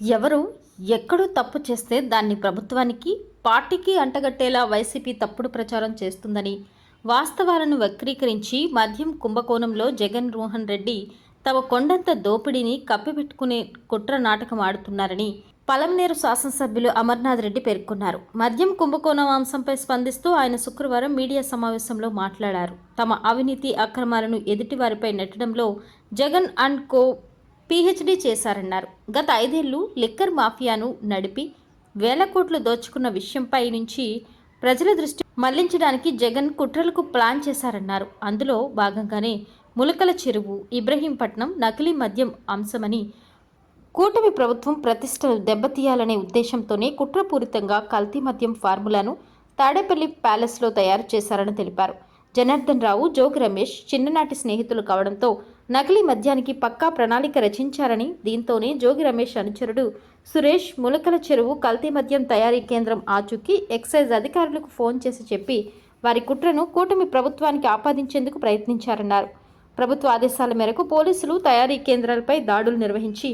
ఎవరు ఎక్కడో తప్పు చేస్తే దాన్ని ప్రభుత్వానికి పార్టీకి అంటగట్టేలా వైసీపీ తప్పుడు ప్రచారం చేస్తుందని వాస్తవాలను వక్రీకరించి మద్యం కుంభకోణంలో జగన్ మోహన్ రెడ్డి తమ కొండంత దోపిడీని కప్పిపెట్టుకునే కుట్ర నాటకం ఆడుతున్నారని పలమనేరు శాసనసభ్యులు అమర్నాథ్ రెడ్డి పేర్కొన్నారు. మద్యం కుంభకోణం అంశంపై స్పందిస్తూ ఆయన శుక్రవారం మీడియా సమావేశంలో మాట్లాడారు. తమ అవినీతి అక్రమాలను ఎదుటివారిపై నెట్టడంలో జగన్ అండ్ కో పీహెచ్డీ చేశారన్నారు. గత ఐదేళ్ళు లిక్కర్ మాఫియాను నడిపి వేల కోట్లు దోచుకున్న విషయంపై నుంచి ప్రజల దృష్టి మళ్ళించడానికి జగన్ కుట్రలకు ప్లాన్ చేశారన్నారు. అందులో భాగంగానే ములకల చెరువు ఇబ్రహీంపట్నం నకిలీ మద్యం అంశమని కూటమి ప్రభుత్వం ప్రతిష్టలు దెబ్బతీయాలనే ఉద్దేశంతోనే కుట్రపూరితంగా కల్తీ మద్యం ఫార్ములాను తాడేపల్లి ప్యాలెస్లో తయారు చేశారని తెలిపారు. జనార్దన్ రావు జోగి రమేష్ చిన్ననాటి స్నేహితులు కావడంతో నకిలీ మద్యానికి పక్కా ప్రణాళిక రచించారని దీంతోనే జోగి రమేష్ అనుచరుడు సురేష్ ములకల చెరువు కల్తీ మద్యం తయారీ కేంద్రం ఆచూకీ ఎక్సైజ్ అధికారులకు ఫోన్ చేసి చెప్పి వారి కుట్రను కూటమి ప్రభుత్వానికి ఆపాదించేందుకు ప్రయత్నించారన్నారు. ప్రభుత్వ ఆదేశాల మేరకు పోలీసులు తయారీ కేంద్రాలపై దాడులు నిర్వహించి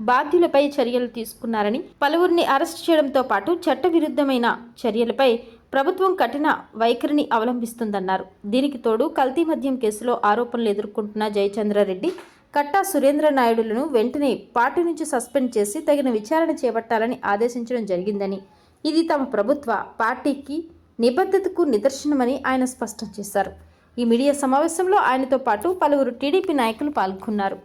బాధ్యులపై చర్యలు తీసుకున్నారని పలువురిని అరెస్ట్ చేయడంతో పాటు చట్టవిరుద్ధమైన చర్యలపై ప్రభుత్వం కఠిన వైఖరిని అవలంబిస్తుందన్నారు. దీనికి తోడు కల్తీ మద్యం కేసులో ఆరోపణలు ఎదుర్కొంటున్న జయచంద్రారెడ్డి కట్టా సురేంద్ర నాయుడులను వెంటనే పార్టీ నుంచి సస్పెండ్ చేసి తగిన విచారణ చేపట్టాలని ఆదేశించడం జరిగిందని ఇది తమ ప్రభుత్వ పార్టీకి నిబద్ధతకు నిదర్శనమని ఆయన స్పష్టం చేశారు. ఈ మీడియా సమావేశంలో ఆయనతో పాటు పలువురు టీడీపీ నాయకులు పాల్గొన్నారు.